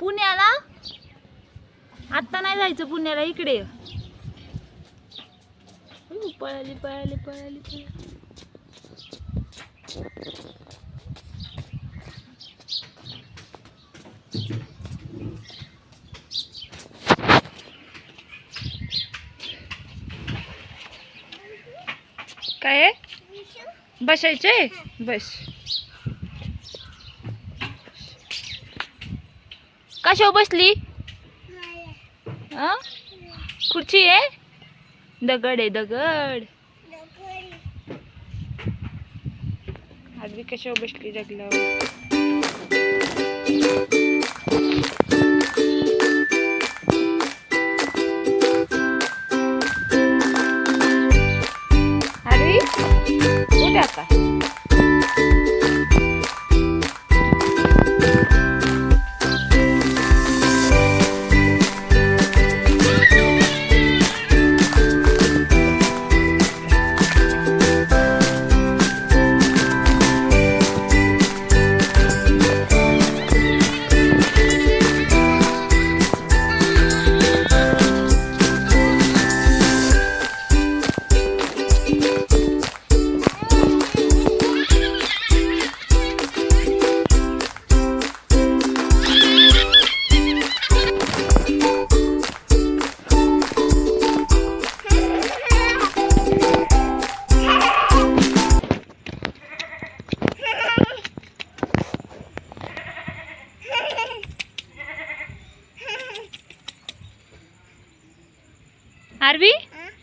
पुण्याला? आत्ता नाही जायचं पुण्याला इकडे पळाली पळाली पळाली पळाली. काय आहे बसायचे बस. कशावर बसली? खुर्ची आहे? दगड आहे दगड. आडवी कशावर बसली जगल्यावर? आरवी?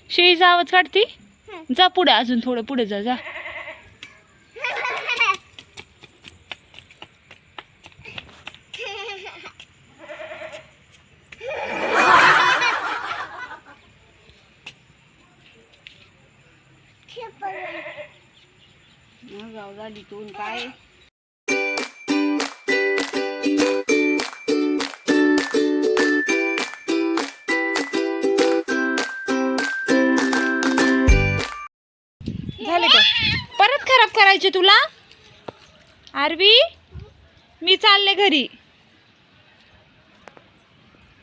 शेळीचा आवाज काढती? जा पुढे अजून थोडं पुढे जा जा. गाव झाली तून काय? झाले का? परत खराब करायचे तुला? आरवी मी चालले घरी.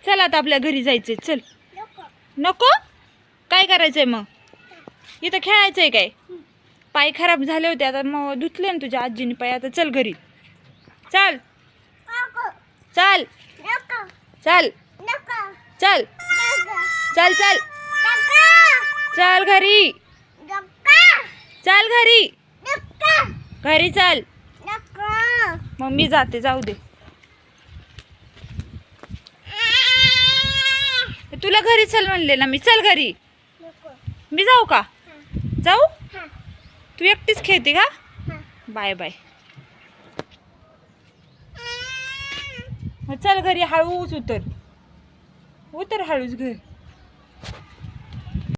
चल आता आपल्या घरी जायचंय चल. नको? काय करायचंय मग? इथं खेळायचंय काय? पाय खराब झाले होते आता मग धुतले ना तुझ्या आजीने पाय आता चल घरी. चल. चल. चल. चल. चल चल. चल घरी. चल घरी. घरी चल. मग मी जाते जाऊ दे. तुला घरी चल म्हणले ना मी. चल घरी. मी जाऊ का? जाऊ? तू एकटीच खेळते का? Bye bye. चल घरी हळूच उतर. उतर हळूच घरी.